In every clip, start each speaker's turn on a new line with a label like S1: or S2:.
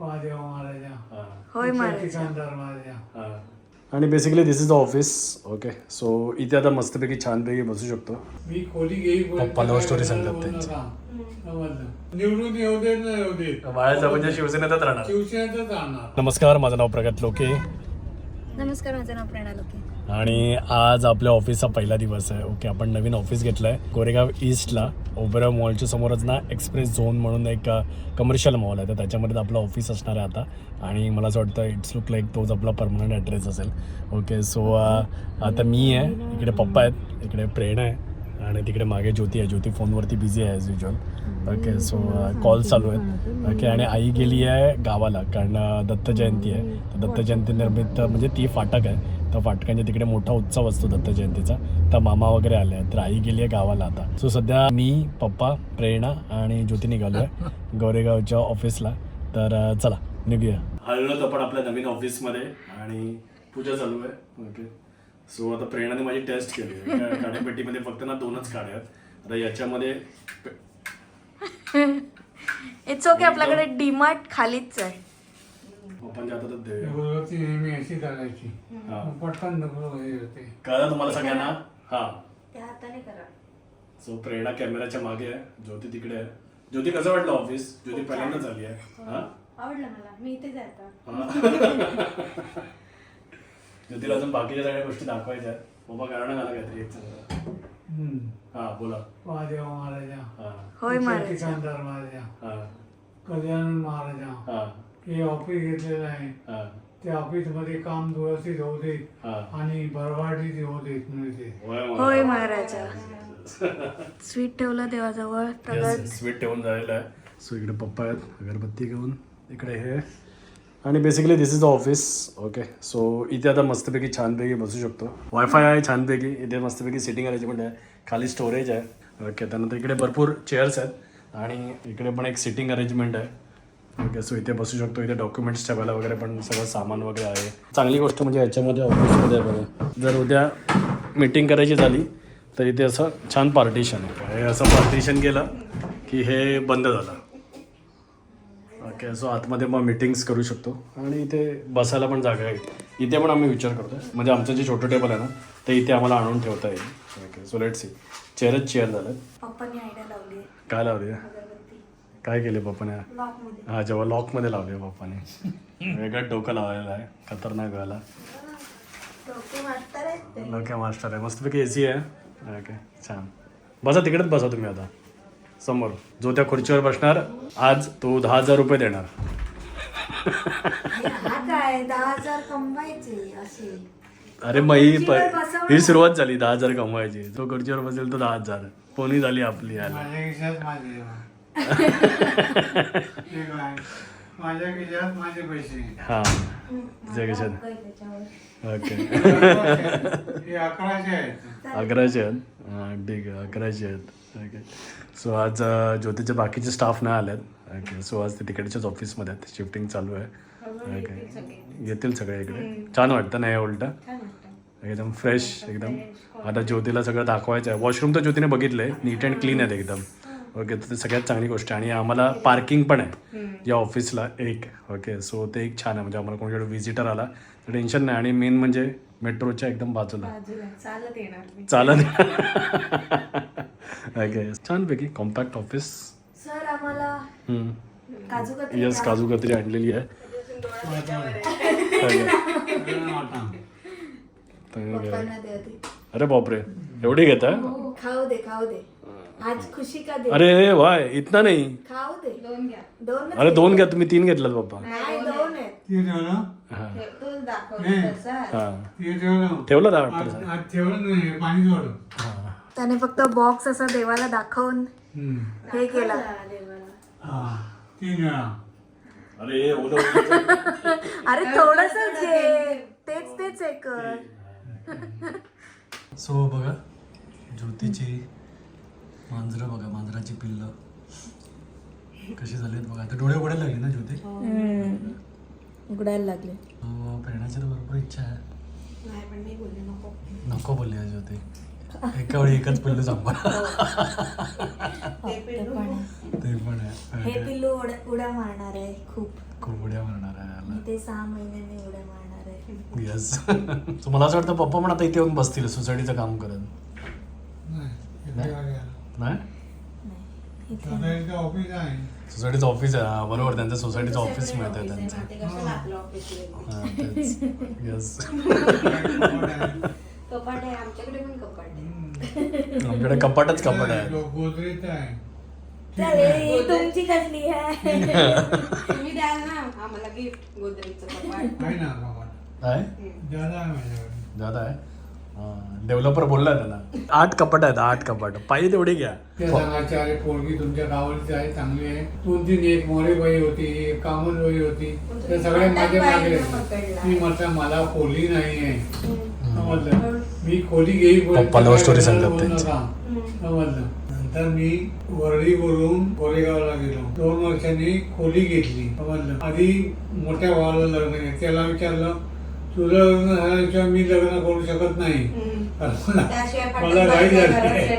S1: महादेव महाराजा.
S2: हा,
S3: होय महाराज.
S1: सिकंदर महाराजा.
S2: आणि basically this is the office okay so इथे आता मस्तपैकी छानपैकी बसू शकतो.
S1: मी खोली
S2: पप्पा love story सांगतात त्यांची.
S1: निवडून येऊ येऊ
S2: बाळाचा म्हणजे शिवसेनेतच राहणार.
S1: शिवसेनेतच
S2: नमस्कार माझं नाव प्रगत लोके.
S3: नमस्कार माझं नाव प्रेरणा लोके.
S2: आणि आज आपल्या ऑफिसचा पहिला दिवस आहे. ओके आपण नवीन ऑफिस घेतलं आहे गोरेगाव ईस्टला ओबेरा मॉलच्या समोरच ना एक्सप्रेस झोन म्हणून एक कमर्शियल मॉल आहे. तर त्याच्यामध्ये आपलं ऑफिस असणार आहे आता. आणि मला असं वाटतं इट्स लुक लाईक तोच आपला परमनंट ॲड्रेस असेल. ओके सो आता मी आहे. इकडे पप्पा आहेत. इकडे प्रेरणा आहे. आणि तिकडे मागे ज्योती आहे. ज्योती फोनवरती बिझी आहे as usual okay so call चालू आहेत. ओके आणि आई गेली आहे गावाला कारण दत्त जयंती आहे. तर दत्त जयंती निर्मित म्हणजे ती फाटक आहे. तर फाटकांच्या तिकडे मोठा उत्सव असतो दत्त जयंतीचा. तर मामा वगैरे आले आहेत. तर आई गेली आहे गावाला आता. सो सध्या मी पप्पा प्रेरणा आणि ज्योती निघालो आहे गोरेगावच्या ऑफिसला तर चला निघूया. हळूहळू आपण आपल्या नवीन ऑफिसमध्ये आणि पूजा चालू आहे. ओके सो आता प्रेरणाने माझी टेस्ट केली आहे. काड्यापेटीमध्ये फक्त ना दोनच काड्या आहेत. आता याच्यामध्ये
S3: इट्स ओके आपल्याकडे डीमार्ट खालीच आहे.
S2: पप्पांच्या हातातच देऊया.
S1: गुरुवरती नेहमी अशी चालायची.
S2: हा.
S1: मग पटकन नको होते.
S2: कळलं तुम्हाला सगळ्यांना? हा.
S3: त्या हाताने करा.
S2: सो प्रेरणा कॅमेराच्या मागे आहे. ज्योती तिकडे आहे. ज्योती कसं वाटलं ऑफिस? ज्योती पहिल्यांदाच झाली आहे. हा.
S3: आवडलं मला. मी इथे जाता
S2: हा. ज्योतीला अजून बाकीच्या सगळ्या गोष्टी दाखवायच्या आहेत. बाबा कारण आला काहीतरी एक चांगला
S1: हम्म.
S2: हा बोला.
S1: महादेव महाराजा.
S2: हा.
S3: होय महाराज.
S1: महाराजा.
S2: हा.
S1: कल्याण महाराजा.
S2: हा.
S1: हे ऑफिस घेतलेलं आहे.
S2: हा.
S1: त्या ऑफिसमध्ये काम व्यवस्थित होऊ दे
S2: हा.
S1: आणि भरभराटीत होऊ देत मिळते
S2: होय
S3: होय महाराजा. स्वीट ठेवलं देवाजवळ.
S2: स्वीट ठेवून झालेलं आहे. सो इकडे पप्पा आहेत. अगरबत्ती घेऊन. इकडे हे. आणि basically this is the office okay so इथे आता मस्तपैकी छानपैकी बसू शकतो. वायफाय आहे छानपैकी. इथे मस्तपैकी सिटिंग अरेंजमेंट आहे खाली स्टोरेज आहे. ओके त्यानंतर इकडे भरपूर चेअर्स आहेत. आणि इकडे पण एक सिटिंग अरेंजमेंट आहे. ओके सो इथे बसू शकतो. इथे डॉक्युमेंट्स ठेवायला वगैरे पण सगळं सामान वगैरे आहे. चांगली गोष्ट म्हणजे याच्यामध्ये ऑफिसमध्ये बघा. जर उद्या मीटिंग करायची झाली तर इथे असं छान पार्टिशन आहे. हे असं पार्टिशन केलं की हे बंद झालं. ओके सो आतमध्ये मग मीटिंग्स करू शकतो. आणि इथे बसायला पण जागा आहे. इथे पण आम्ही विचार करतो म्हणजे आमचं जे छोटं टेबल आहे ना ते इथे आम्हाला आणून ठेवता येईल. ओके सो लेट सी चेअरच चेअर झालं
S3: पप्पांनी आयडिया लावली
S2: काय लावली काय केले पप्पाने?
S3: लॉकमध्ये
S2: हा जेव्हा लॉकमध्ये लावले पप्पाने. वेगळं डोकं लावलेलं आहे खतरनाक व्हायला
S3: डोके मास्टर
S2: आहे. मस्तपैकी ए सी आहे. ओके छान. बसा तिकडेच बसा तुम्ही आता. समोर. जो त्या खुर्चीवर बसणार. आज तो दहा हजार रुपये देणार.
S3: हा
S2: अरे मग ही प-. ही सुरुवात झाली दहा हजार कमवायची. जो खुर्चीवर बसेल तो दहा हजार. कोणी झाली आपली याला.
S1: माझ्या खिशात माझे काय माझ्या खिशात माझे पैसे
S2: हा. ओके.
S1: हे अकराशे आहेत.
S2: अकराशे आहेत. हा ठीक आहे अकराशे आहेत. ओके. सो आज अ, ज्योतीचे बाकीचे स्टाफ नाही आलेत. ओके. सो आज ते तिकडच्याच ऑफिसमध्ये आहेत. शिफ्टिंग चालू आहे. ओके. येतील सगळे. इकडे. छान वाटतं नाही उलटं? एकदम फ्रेश एकदम आता ज्योतीला सगळं दाखवायचं आहे. वॉशरूम तर ज्योतीने बघितलं आहे नीट अँड क्लीन आहेत एकदम. ओके तर ते सगळ्यात चांगली गोष्ट आहे. आणि आम्हाला पार्किंग पण आहे. या ऑफिसला एक ओके सो ते एक छान आहे. म्हणजे आम्हाला कोणीकडे व्हिजिटर आला तर टेन्शन नाही. आणि मेन म्हणजे मेट्रोच्या एकदम बाजूला.
S3: चालत येणार मी.
S2: चालत ओके छानपैकी कॉम्पॅक्ट ऑफिस
S3: सर आम्हाला काजू कतरी
S2: येस काजू कतरी आणलेली आहे. अरे बापरे एवढी घेता
S3: खाऊ दे खाऊ दे. आज खुशी का दे
S2: अरे वाय इतना नाही.
S3: खाऊ दे. दोन घ्या. दोन
S2: अरे दोन घ्या तुम्ही तीन घेतलात बाप्पा
S3: नाही दोन आहेत.
S1: ते ठेवलं?
S2: हा.
S3: तूच दाखव
S1: नाही.
S2: हा.
S1: ते ठेवलं?
S2: ठेवलं वाटतं
S1: आज आज ठेवलं नाही पाणी
S3: त्याने फक्त बॉक्स असा देवाला दाखवून
S1: हम्म.
S3: हे केला.
S1: हा तीन वेळा
S2: अरे
S3: अरे थोडस घे तेच तेच एक.
S2: सो बघा ज्योतीची मांजरं बघा मांजराची पिल्ल. कशी झालीत बघा. आता डोळे उघडायला लागले ना ज्योती?
S3: उघडायला लागले.
S2: हो, प्रेरणाची तर भरपूर इच्छा आहे. नको. बोलली आज ज्योती. एका वेळी एकच पिल्लू सांभाळ.
S3: ते पण आहे.
S2: ते पण आहे.
S3: हे पिल्लू उड्या उड्या मारणार आहे खूप.
S2: खूप उड्या मारणार आहे
S3: ते सहा महिन्याने उड्या मारणार आहे.
S2: येस मला असं वाटतं पप्पा पण आता इथे येऊन बसतील सोसायटीचं काम करत.
S1: नाही?
S3: इथे.
S1: ऑफिस आहे.
S2: सोसायटीचं ऑफिस आहे. हा, बरोबर त्यांचं सोसायटीचं ऑफिस मिळतं त्यांचं. हा, तेच. येस
S4: कपाट आहे. आमच्याकडे पण कपाट आहे.
S2: आमच्याकडे कपाटच कपाट आहे.
S3: चालेल ही तुमची कसली आहे?
S4: तुम्ही द्याल ना? आम्हाला गिफ्ट गोदरेजचं कपाट.
S1: आहे ना कपाट.
S2: आहे?
S1: ज्यादा आहे माझ्याकडे.
S2: जात आहे? डेव्हलपर बोललाय त्याला आठ कपाट आहेत आठ कपाट. पाहिजे तेवढे घ्या.
S1: ते सांगायचे अरे पोरगी तुमच्या गावाची आहे चांगली आहे. दोन तीन एक मोरेबाई होती एक कामनबाई होती. ते सगळे माझे मागे मी म्हटलं मला खोली नाही आहे. समजलं मी खोली
S2: पप्पा story
S1: काय
S2: सांगतात त्यांची.
S1: समजलं नंतर मी वरळीवरून गोरेगावला गेलो. दोन वर्षांनी खोली घेतली. समजलं आधी मोठ्या भावाला लग्न केलं त्याला विचारलं तुझं लग्न झाल्याशिवाय मी लग्न करू शकत नाही. कारण मला- घाई
S4: बाहेर
S1: झाली.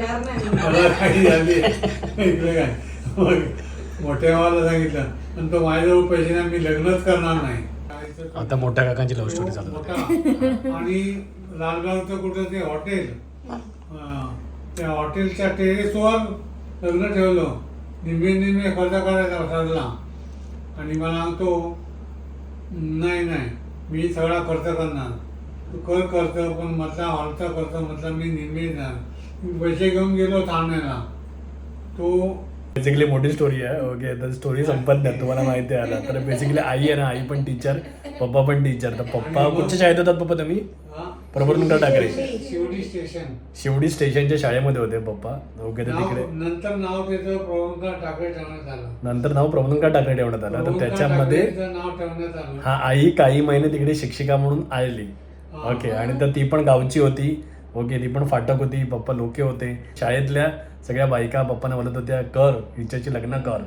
S1: मला काही झाली. इकडे काय? मग मोठ्या भावाला सांगितलं. पण तो माझ्याजवळ पैसे नाही मी लग्नच करणार नाही.
S2: आता मोठ्या काकांची लव्ह स्टोरी चालू
S1: मोठा. आणि लालबागचं कुठं ते हॉटेल त्या हॉटेलच्या टेरेसवर लग्न ठेवलं. निम्मे निम्मे खर्च करायचा ठरला आणि मला सांगतो नाही नाही. मी सगळा खर्च करणार. तू कर खर्च पण म्हटला हॉलचा खर्च म्हटला मी निम्मे मी पैसे घेऊन गेलो ठाण्याला. तो
S2: बेसिकली मोठी स्टोरी आहे. ओके तर स्टोरी संपत नाही. तुम्हाला माहिती आहे आता. तर बेसिकली आई आहे ना आई पण टीचर पप्पा पण टीचर तर पप्पा कुठच्या शाळेत होतात पप्पा तुम्ही? प्रबोधनकर ठाकरे.
S1: शिवडी स्टेशन
S2: शिवडी स्टेशनच्या शाळेमध्ये होते पप्पा. ओके तर
S1: नाव
S2: तिकडे
S1: नंतर नाव त्याचं प्रवंका ठाकरे ठेवण्यात आलं.
S2: नंतर नाव प्रबोधनकर ठाकरे ठेवण्यात आलं. तर त्याच्यामध्ये
S1: ठाकरेचं नाव ठेवण्यात आलं.
S2: हा आई काही महिने तिकडे शिक्षिका म्हणून आलेली.
S1: हा.
S2: ओके आणि तर ती पण गावची होती. ओके ती पण फाटक होती. पप्पा लोके होते. शाळेतल्या सगळ्या बायका पप्पाने बोलत होत्या कर हिच्याची लग्न कर.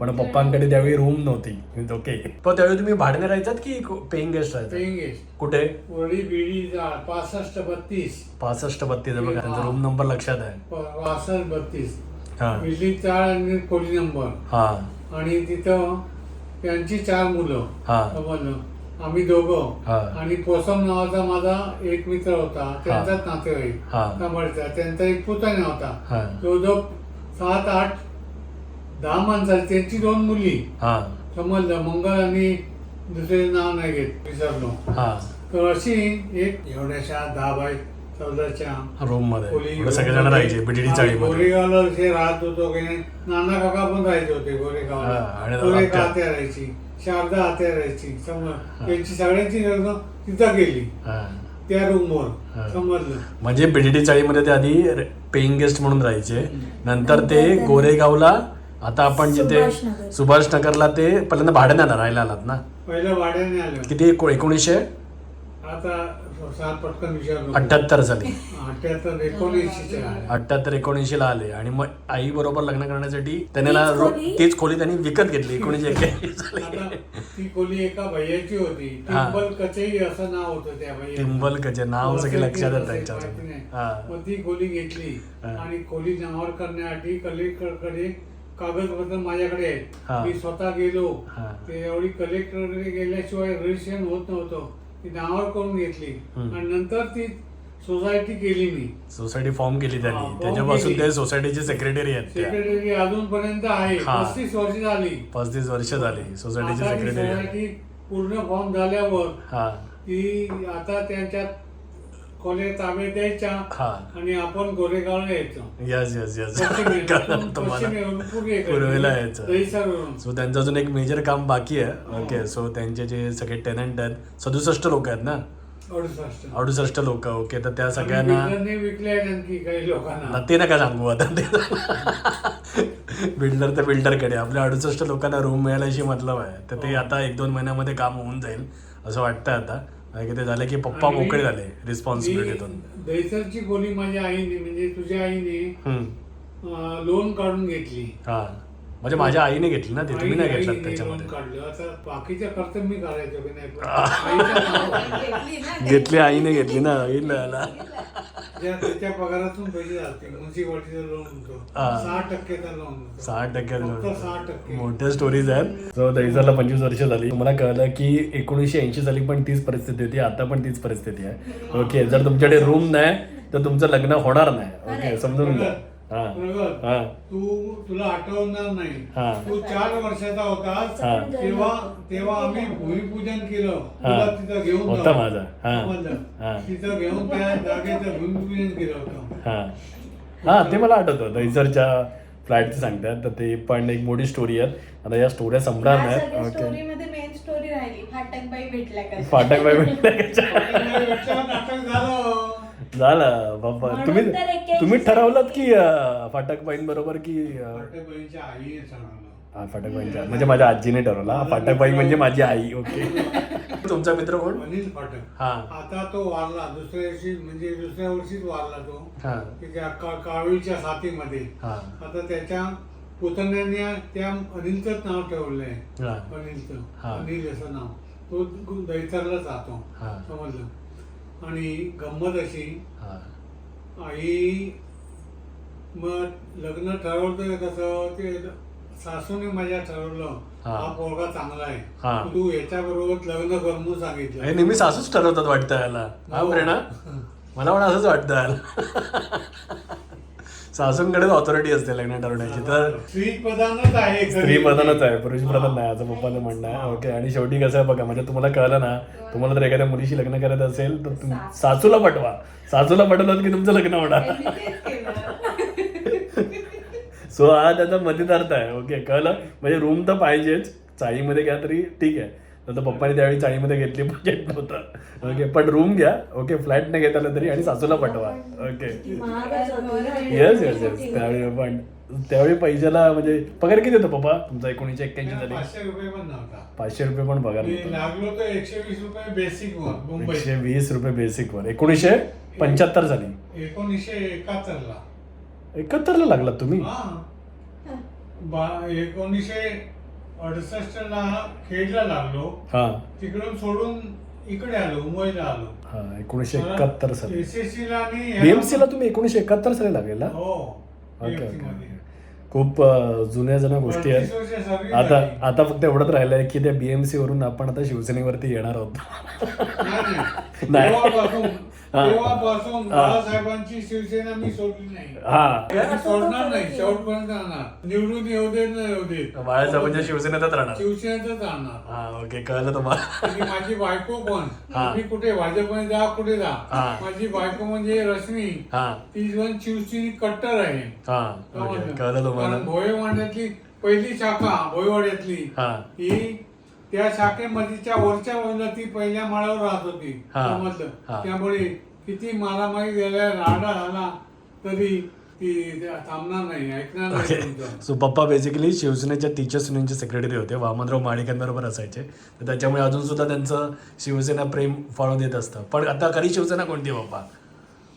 S2: पण पप्पांकडे त्यावेळी रूम नव्हती. ओके पण त्यावेळी तुम्ही भाडणे राहायचात की पेईंग गेस्ट राहायचं?
S1: पेईंग गेस्ट
S2: कुठे?
S1: वडी बिडी जाळ पासष्ट बत्तीस.
S2: पासष्ट बत्तीस. आहे बघा त्यांचा रूम नंबर लक्षात आहे.
S1: पासष्ट बत्तीस.
S2: हा.
S1: बिल्डिंग चाळ आणि खोली नंबर
S2: हा.
S1: आणि तिथं त्यांची चार मुलं.
S2: हा.
S1: समजलं आम्ही दोघं.
S2: हा.
S1: आणि पोसम नावाचा माझा एक मित्र होता. त्यांचाच नातेवाईक.
S2: हा.
S1: त्यांचा एक पुतण्या होता.
S2: हा.
S1: तो जो सात आठ दहा माणसाची त्यांची दोन मुली.
S2: हा.
S1: समजलं? मंगल आणि दुसरे नाव नाही घेत विसरलो.
S2: हा.
S1: तर अशी एक एवढ्याशा दहा बाय चौदाच्या
S2: रूममध्ये
S1: खोली
S2: एवढे सगळेजण राहायचे बीडीडी चाळीमध्ये
S1: गोरेगावला जे राहत होतो की नाही, नाना काका पण राहायचे होते
S2: हा, आणि
S1: गोरेगावला
S2: आत्या.
S1: आत्या राहायची शारदा आत्या राहायची. समज त्यांची सगळ्यांची लग्न तिथं गेली
S2: हा.
S1: त्या
S2: हा.
S1: रूमवर समजलं?
S2: म्हणजे बीडीडी चाळीमध्ये ते आधी पेईंग गेस्ट म्हणून राहायचे. नंतर ते गोरेगावला आता आपण जिथे
S3: सुभाषनगर.
S2: सुभाष नगरला ते पहिल्यांदा भाड्यानं राहायला आलात ना?
S1: पहिलं भाड्याने आलं.
S2: किती? एको- एकोणीसशे?
S1: आता सात पटकन विचारलो
S2: अठ्याहत्तर साली
S1: अठ्याहत्तर एकोणीसशे
S2: ला आले. आणि मग आई बरोबर लग्न करण्यासाठी त्याने ना
S3: तीच
S2: रो-
S3: खोली?
S2: तीच खोली त्यांनी विकत घेतली. एकोणीसशे एक्क्याऐंशी साली
S1: आता ती खोली एका भैयाची होती.
S2: हा.
S1: टिंबल कचई असं नाव होतं त्या भैया
S2: टिंबल कचे नाव सगळे लक्षात आहेत त्यांच्या
S1: माहिती नाही.
S2: हा.
S1: मग ती खोली घेतली.
S2: हा.
S1: आणि खोली नावावर करण्यासाठी कलेक्टरकडे कागदपत्र माझ्याकडे
S2: हा.
S1: आहेत मी स्वतः गेलो.
S2: हा.
S1: ते एवढी कलेक्टरकडे गेल्याशिवाय रजिस्ट्रेशन होत नव्हतं. ती नावावर करून घेतली.
S2: हम्म.
S1: आणि नंतर ती सोसायटी केली मी.
S2: सोसायटी फॉर्म केली
S1: हा,
S2: त्यांनी. त्याच्यापासून
S1: केली.
S2: ते सोसायटीचे सेक्रेटरी आहेत त्या.
S1: सेक्रेटरी अजूनपर्यंत आहे.
S2: हा.
S1: पस्तीस वर्ष झाली.
S2: पस्तीस वर्ष झाली. सोसायटीचे
S1: आता ती
S2: सेक्रेटरी
S1: सोसायटी पूर्ण फॉर्म झाल्यावर
S2: हा.
S1: ती आता त्यांच्या खोल्या ताब्यात द्यायच्या
S2: हा.
S1: आणि आपण गोरेगावला यायचो.
S2: यस यस यस तुम्हाला. पूर्वेला यायचं.
S1: दहिसरवरून.
S2: सो त्यांचं अजून एक मेजर काम बाकी आहे. ओके सो त्यांचे जे सगळे टेनंट आहेत सदुसष्ट लोक आहेत ना?
S1: अडुसष्ट.
S2: अडुसष्ट लोक ओके तर त्या सगळ्यांना
S1: बिल्डरने विकले आहेत आणखी काही लोकांना.
S2: ना ते नका सांगू आता. ते बिल्डर तर बिल्डरकडे आपल्या अडुसष्ट लोकांना रूम मिळायला अशी मतलब आहे. तर ते आता एक दोन महिन्यामध्ये काम होऊन जाईल असं वाटतं आता. की ते झालं की पप्पा
S1: आणि
S2: मोकळे झाले रिस्पॉन्सिबिलिटीतून
S1: मी दहिसरची खोली माझ्या आईने म्हणजे तुझ्या आईने लोन काढून घेतली.
S2: हा. म्हणजे माझ्या आईने घेतली ना ती तुम्ही नाही घेतलात
S1: लोन
S2: त्याच्यामध्ये.
S1: काढलं. आता बाकीच्या खर्च मी की नाही.
S4: घेतली ना.
S2: घेतली आईने घेतली ना ना
S1: ज्या त्याच्या पगारातून पैसे जाते म्युन्सिपाल्टीचं लोन होतो
S2: हा.
S1: सहा टक्केचा लोन होतो
S2: सहा टक्के
S1: सहा टक्के.
S2: मोठ्या स्टोरीज आहेत. दहीसरला पंचवीस वर्ष झाली. तुम्हाला कळलं की एकोणीसशे ऐंशी साली पण तीच परिस्थिती होती. आता पण तीच परिस्थिती आहे. ओके जर तुमच्याकडे रूम नाही तर तुमचं लग्न होणार नाही. ओके समजून घ्या. हा
S1: प्रगत,
S2: हा
S1: तू तुला आठवणार नाही
S2: हा.
S1: तू चार वर्षाचा होतास
S2: हा.
S1: तेव्हा तेव्हा आम्ही भूमिपूजन केलं
S2: हा.
S1: तुला तिथं घेऊन
S2: होता
S1: जाऊ.
S2: माझा. हा.
S1: समजलं?
S2: हा.
S1: तिथं घेऊन त्या जागेचं भूमिपूजन केलं होतं
S2: हा हा ते मला आठवतं दहीसरच्या फ्लॅटचं सांगतात तर ते पण एक मोठी स्टोरी आहे आता या स्टोऱ्या संपणार नाहीत ओके
S4: स्टोरी मध्ये मेन स्टोरी राहिली फाटक बाई भेटल्या का
S2: फाटक बाई
S1: नाटक झालं
S2: झालं बाबा. तुम्ही
S3: म्हणून तर एक्क्याऐंशी
S2: तुम्ही ठरवलं की अं, फाटक बाईं बरोबर की अं, हा बाईंच्या म्हणजे माझ्या आजीने ठरवला. हा, फाटक बाई म्हणजे माझी आई ओके. तुमचा मित्र कोण?
S1: अनिल फाटक.
S2: हा.
S1: आता तो वारला. दुसऱ्या दिवशी म्हणजे दुसऱ्या वर्षीच वारला तो.
S2: हा.
S1: की त्या का- कावीळच्या साथीमध्ये.
S2: हा.
S1: आता त्याच्या पुतण्याने त्या अनिलचंच नाव ठेवलंय.
S2: हा.
S1: अनिलचं.
S2: हा.
S1: अनिल असं नाव. तो दैतरलाच राहतो.
S2: हा.
S1: समजलं? आणि गंमत अशी.
S2: हा.
S1: आई मग लग्न ठरवतोय कसं? ते सासूने माझ्या ठरवलं.
S2: हा.
S1: हा पोरगा चांगला
S2: हा.
S1: आहे तू याच्या बरोबर लग्न कर म्हणून
S2: हे
S1: सांगितलं
S2: नेहमी सासूच ठरवतात वाटतं याला. हा
S1: हो.
S2: प्रेरणा मला पण असंच वाटतं याला. सासूंकडेच ऑथॉरिटी असते लग्न ठरवण्याची. तर
S1: स्त्री प्रधानच आहे
S2: स्त्री प्रधानच आहे पुरुष प्रधान नाही असं पप्पाचं म्हणणं आहे. ओके आणि शेवटी कसं आहे बघा म्हणजे तुम्हाला कळलं ना तुम्हाला जर एखाद्या मुलीशी लग्न करायचं असेल तर तुम सासूला पटवा. सासूला पटवलं की तुमचं लग्न होणार. सो हा त्याचा मध्यतार्थ आहे. ओके कळलं? म्हणजे रूम तर पाहिजेच. चाळीमध्ये घ्या तरी ठीक आहे. तर पप्पाने त्यावेळी चाळीमध्ये घेतली बजेट नव्हतं. ओके पण रूम घ्या. ओके फ्लॅट नाही घेता आलं तरी आणि सासूला पटवा ओके. येस येस येस त्यावेळी पण त्यावेळी पैशाला म्हणजे पगार किती होता पप्पा? तुमचा एकोणीसशे एक्क्याऐंशी झाली.
S1: पाचशे रुपये पण
S2: पगार
S1: एकशे वीस रुपये बेसिक वर मुंबई.
S2: एकशे वीस रुपये बेसिक वर. एकोणीसशे पंच्याहत्तर झाली.
S1: एकोणीसशे एकाहत्तरला.
S2: एकाहत्तरला लागलात तुम्ही?
S1: हा. बा एकोणीसशे अडुसष्टला खेडला लागलो.
S2: हा.
S1: तिकडून सोडून इकडे आलो मुंबईला आलो.
S2: हा एकोणीसशे एकाहत्तर साली.
S1: एसएससी ला आणि ह्याला-
S2: बीएमसी ला तुम्ही एकोणीसशे एकाहत्तर साली लागलेला?
S1: हो
S2: ओके
S1: BMC
S2: ओके
S1: मध्ये.
S2: खूप जुन्या जुन्या गोष्टी आहेत आता. आता फक्त एवढंच राहिलंय की त्या बीएमसी वरून आपण आता शिवसेनेवरती येणार आहोत.
S1: नाही. बाळासाहेबांची शिवसेना मी सोडली नाही.
S2: हा.
S1: सोडणार नाही शेवटपर्यंत राहणार निवडून येऊ
S2: बाळासाहेबांच्या शिवसेनेतच राहणार.
S1: शिवसेनेतच राहणार.
S2: हा ओके कळलं तुम्हाला.
S1: माझी बायको पण. मी कुठे भाजपमध्ये जा कुठे जा. माझी बायको म्हणजे रश्मी.
S2: हा.
S1: ती पण शिवसेने कट्टर आहे.
S2: हा ओके कळलं तुम्हाला.
S1: कारण भोयवाड्यातली पहिली शाखा भोयवाड्यातली
S2: हा.
S1: ही त्या शाखेमध्येच्या वरच्या बाजूला ती पहिल्या माळावर राहत होती
S2: हा.
S1: समजलं?
S2: हा.
S1: त्यामुळे किती मारामारी झाल्या राडा झाला तरी ती थांबणार नाही ऐकणार नाही
S2: ओके.
S1: तुमचं.
S2: सो पप्पा बेसिकली शिवसेनेच्या टीचर्स युनियनचे सेक्रेटरी होते वामनराव माणिकांबरोबर असायचे. तर त्याच्यामुळे अजून सुद्धा त्यांचं शिवसेना प्रेम फाळून येत असतं. पण आता खरी शिवसेना कोणती आहे पप्पा?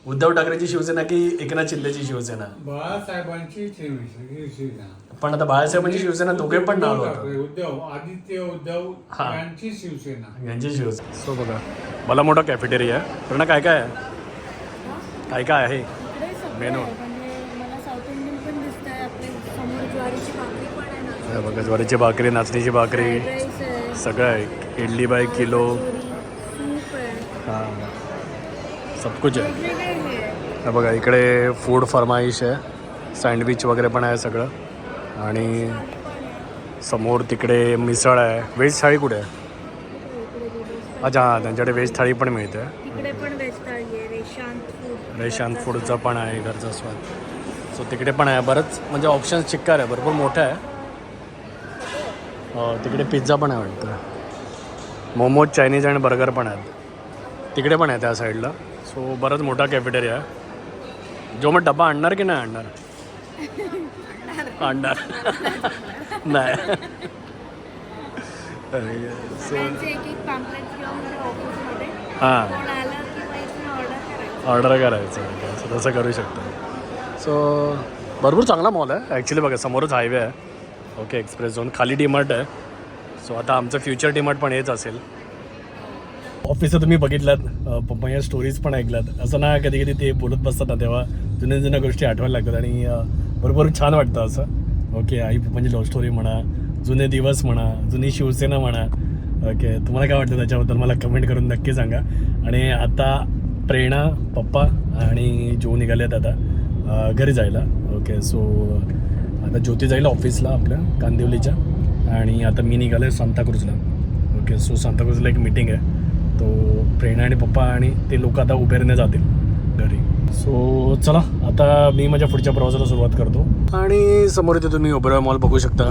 S2: उद्धव ठाकरेची शिवसेना की एकनाथ शिंदेची शिवसेना?
S1: बाळासाहेबांची शिवसेना.
S2: पण आता बाळासाहेबांची शिवसेना दोघे पण नाव
S1: उद्धव
S2: होतं
S1: ठाकरे, उद्धव आदित्य उद्धव
S2: हा.
S1: यांची शिवसेना.
S2: यांची शिवसेना. सो बघा मला मोठा कॅफेटेरिया आहे. पण काय काय आहे? काय काय आहे? मेनू
S3: म्हणजे मला साऊथ इंडियन पण दिसतंय. आपली समोर ज्वारीची भाकरी पण आहे ना.
S2: हे बघा ज्वारीची भाकरी नाचणीची भाकरी. सगळं आहे. Idli by kilo. हां. सब कुछ.
S3: हे
S2: बघा इकडे फूड फरमाईश आहे. सँडविच वगैरे पण आहे सगळं. आणि समोर तिकडे मिसळ आहे. व्हेज थाळी कुठे आहे? अच्छा हां त्यांच्याकडे व्हेज थाळी पण मिळते.
S3: रेशांत फूड
S2: रेशांत फूडचा पण आहे घरचा स्वाद. सो तिकडे पण आहे. बरंच म्हणजे ऑप्शन्स चिक्कार आहे. भरपूर मोठं आहे. तिकडे पिझ्झा पण आहे वाटतं. मोमोज चायनीज आणि बर्गर पण आहेत. तिकडे पण आहे त्या साईडला सो बरंच मोठा कॅफेटेरिया आहे. जो मग डबा आणणार की नाही आणणार? आणणार. नाही.
S3: ऑफिसमध्ये
S2: हां.
S3: ऑर्डर करायचं.
S2: सो तसं करू शकतो. सो भरपूर चांगला मॉल आहे. ॲक्च्युली बघा समोरच हायवे आहे. ओके एक्सप्रेस झोन खाली डीमार्ट आहे. सो आता आमचं फ्युचर डीमार्ट पण हेच असेल. ऑफिसचं तुम्ही बघितलात पप्पा स्टोरीज पण ऐकलात असं ना कधी कधी ते बोलत बसतात ना तेव्हा जुन्या जुन्या गोष्टी आठवायला लागतात आणि बरोबर छान वाटतं असं. ओके आई पप्पांची लव्ह स्टोरी म्हणा जुने दिवस म्हणा जुनी शिवसेना म्हणा. ओके तुम्हाला काय वाटतं त्याच्याबद्दल? मला कमेंट करून नक्की सांगा. आणि आता प्रेरणा पप्पा आणि जो निघाल्यात आता घरी जायला. ओके सो आता ज्योती जाईल ऑफिसला आपल्या कांदिवलीच्या. आणि आता मी निघालो आहे सांताक्रूजला. ओके सो सांताक्रूजला एक मीटिंग आहे. तो प्रेरणा आणि पप्पा आणि ते लोक आता उबेरने जातील घरी. सो चला आता मी माझ्या पुढच्या प्रवासाला सुरुवात करतो. आणि समोर इथे तुम्ही ओबेरॉय मॉल बघू शकता.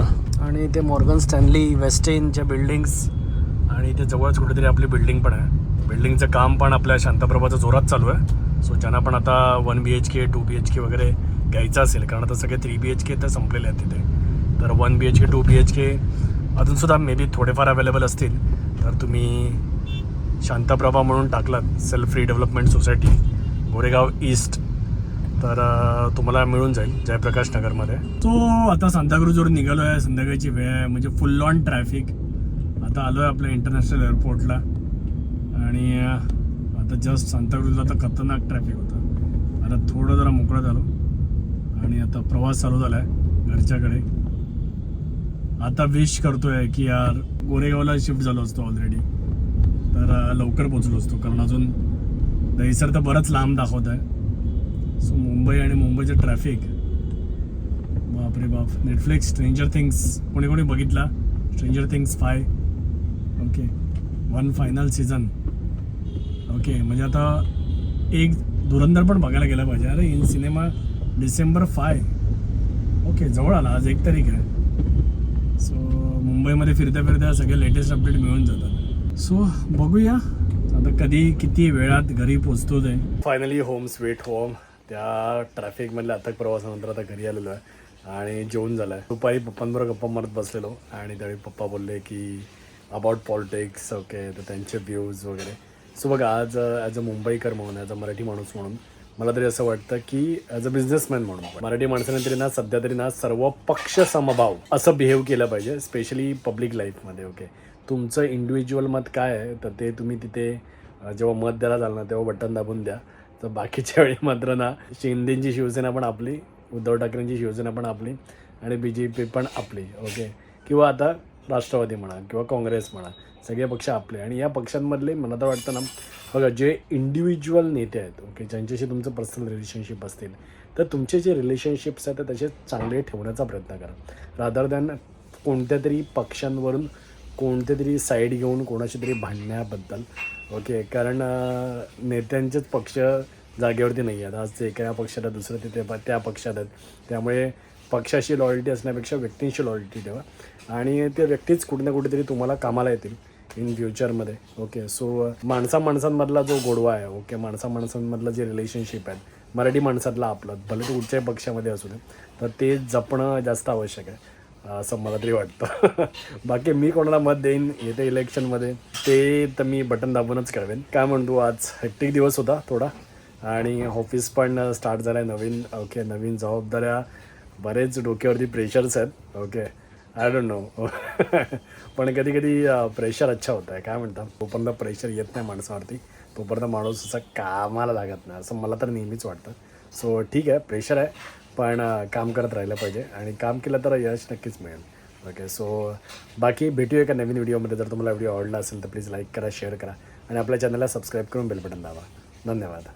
S2: आणि ते मॉर्गन स्टॅनली वेस्टेनच्या बिल्डिंग्स आणि इथे जवळच कुठेतरी आपली बिल्डिंग पण आहे. बिल्डिंगचं काम पण आपल्या शांताप्रभाचं जोरात चालू आहे. सो ज्यांना पण आता one B H K two B H K वगैरे घ्यायचं असेल कारण आता सगळे थ्री बी एच के तर संपलेले आहेत तिथे. तर one B H K two B H K अजूनसुद्धा मे बी थोडेफार अवेलेबल असतील. तर तुम्ही शांताप्रभा म्हणून टाकलात self free development society Goregaon east तर तुम्हाला मिळून जाईल जयप्रकाश नगरमध्ये. तो आता सांताक्रूजवरून निघालो आहे संध्याकाळची वेळ आहे म्हणजे फुल ऑन ट्रॅफिक आता आलो आहे आपल्या इंटरनॅशनल एअरपोर्टला आणि आता जस्ट सांताक्रूजला तर खतरनाक ट्रॅफिक होतं. आता थोडं जरा मोकळं झालो. आणि आता प्रवास चालू झाला आहे घरच्याकडे. आता विश करतोय की यार गोरेगावला शिफ्ट झालो असतो ऑलरेडी तर लवकर पोचलो असतो. कारण अजून दहीसर तर बरंच लांब दाखवत आहे. सो मुंबई आणि मुंबईचं ट्रॅफिक बापरे बाप. नेटफ्लिक्स स्ट्रेंजर थिंग्स कोणी कोणी बघितला? Stranger things five okay one final season okay म्हणजे आता एक धुरंधर पण बघायला गेला पाहिजे. अरे in cinema December five okay जवळ आला. आज एक तारीख आहे. सो मुंबईमध्ये फिरत्या फिरत्या सगळे लेटेस्ट अपडेट मिळून जातात. सो बघूया. आता कधी किती वेळात घरी पोचतो ते फायनली होम स्वीट होम त्या ट्रॅफिकमधल्या आता प्रवासानंतर आता घरी आलेलो आहे. आणि जेवण झालं आहे दुपारी पप्पांबरोबर गप्पा मारत बसलेलो. आणि त्यावेळी पप्पा बोलले की अबाउट पॉलिटिक्स ओके तर त्यांचे व्ह्यूज वगैरे. सो बघा आज ॲज अ मुंबईकर म्हणून ॲज अ मराठी माणूस म्हणून मला तरी असं वाटतं की ॲज अ बिझनेसमॅन म्हणून मराठी माणसाने तरी ना सध्या तरी ना सर्व पक्ष समभाव असं बिहेव केलं पाहिजे स्पेशली पब्लिक लाईफमध्ये ओके तुमचं इंडिव्हिज्युअल मत काय आहे? तर ते तुम्ही तिथे जेव्हा मत द्यायला जाल ना तेव्हा बटन दाबून द्या. तर बाकीच्या वेळी मात्र ना शिंदेची शिवसेना पण आपली उद्धव ठाकरेंची शिवसेना पण आपली आणि बी जे पी पण आपली ओके किंवा आता राष्ट्रवादी म्हणा किंवा काँग्रेस म्हणा सगळे पक्ष आपले. आणि या पक्षांमधले मला तर वाटतं ना बघा जे इंडिव्हिज्युअल नेते आहेत ओके ज्यांच्याशी तुमचं पर्सनल रिलेशनशिप असतील तर तुमचे जे रिलेशनशिप्स आहेत तर तसे चांगले ठेवण्याचा प्रयत्न करा. रादर दॅन कोणत्या तरी पक्षांवरून कोणत्या तरी साईड घेऊन कोणाशी तरी भांडण्याबद्दल. ओके कारण नेत्यांचेच पक्ष जागेवरती नाही आहेत आज ते एका पक्षाला पक्षात दुसरं तिथे प- त्या पक्षात आहेत. त्यामुळे पक्षाशी लॉयल्टी असण्यापेक्षा व्यक्तींशी लॉयल्टी ठेवा. आणि त्या व्यक्तीच कुठे ना कुठेतरी तुम्हाला कामाला येतील इन फ्युचरमध्ये ओके सो माणसा माणसांमधला जो गोडवा आहे ओके माणसा माणसांमधलं जे रिलेशनशिप आहे मराठी माणसातला आपलं भले तो कुठच्याही पक्षामध्ये असू दे तर ते जपणं जास्त आवश्यक आहे. असं मला तरी वाटतं. बाकी मी कोणाला मत देईन येत्या इलेक्शनमध्ये ते तर मी बटन दाबूनच कळवेन काय म्हणतो आज हॅक्टिक दिवस होता थोडा. आणि ऑफिस पण स्टार्ट झालं आहे नवीन. ओके नवीन जबाबदाऱ्या बरेच डोक्यावरती प्रेशर्स आहेत. ओके आय डोंट नो पण कधी कधी प्रेशर अच्छा होतं आहे काय म्हणता? तोपर्यंत प्रेशर येत नाही माणसावरती. तोपर्यंत माणूस असा कामाला लागत नाही असं मला तर नेहमीच वाटतं. सो ठीक आहे प्रेशर आहे. पण काम करत राहिलं पाहिजे आणि काम केलं तर यश नक्कीच मिळेल. ओके सो बाकी भेटूया एका नवीन व्हिडिओमध्ये. जर तुम्हाला व्हिडिओ आवडला असेल तर प्लीज लाईक करा शेअर करा आणि आपल्या चॅनलला सबस्क्राईब करून बेल बटन दाबा. धन्यवाद.